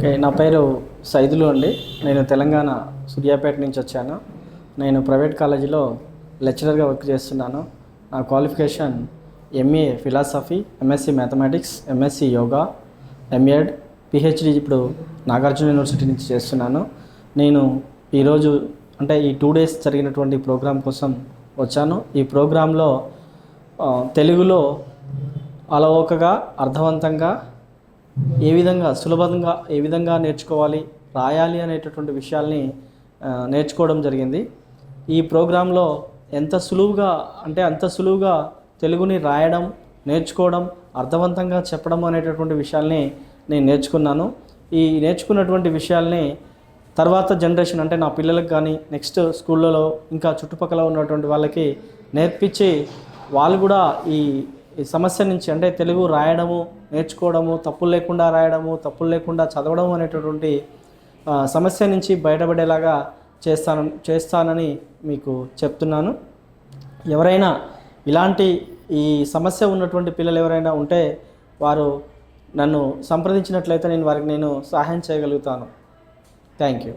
Okay నా పేరు సైదులు అండి. నేను తెలంగాణ సూర్యాపేట నుంచి వచ్చాను. నేను ప్రైవేట్ కాలేజీలో లెక్చరర్గా వర్క్ చేస్తున్నాను. నా qualification MA philosophy MSc mathematics MSc yoga MEd PhD ఇప్పుడు నాగార్జున యూనివర్సిటీ నుంచి చేస్తున్నాను. నేను ఈరోజు అంటే ఈ టూ డేస్ జరిగినటువంటి ప్రోగ్రాం కోసం వచ్చాను. ఈ ప్రోగ్రాంలో తెలుగులో అలవోకగా అర్థవంతంగా ఏ విధంగా సులభంగా ఏ విధంగా నేర్చుకోవాలి రాయాలి అనేటటువంటి విషయాల్ని నేర్చుకోవడం జరిగింది. ఈ ప్రోగ్రాంలో ఎంత సులువుగా అంటే అంత సులువుగా తెలుగుని రాయడం నేర్చుకోవడం అర్థవంతంగా చెప్పడం అనేటటువంటి విషయాల్ని నేను నేర్చుకున్నాను. ఈ నేర్చుకున్నటువంటి విషయాల్ని తర్వాత జనరేషన్ అంటే నా పిల్లలకు కానీ నెక్స్ట్ స్కూళ్ళలో ఇంకా చుట్టుపక్కల ఉన్నటువంటి వాళ్ళకి నేర్పించి వాళ్ళు కూడా ఈ ఈ సమస్య నుంచి అంటే తెలుగు రాయడము నేర్చుకోవడము తప్పులు లేకుండా రాయడము తప్పులు లేకుండా చదవడం అనేటటువంటి సమస్య నుంచి బయటపడేలాగా చేస్తాను చేస్తానని మీకు చెప్తున్నాను. ఎవరైనా ఇలాంటి ఈ సమస్య ఉన్నటువంటి పిల్లలు ఎవరైనా ఉంటే వారు నన్ను సంప్రదించినట్లయితే నేను వారికి నేను సహాయం చేయగలుగుతాను. Thank you.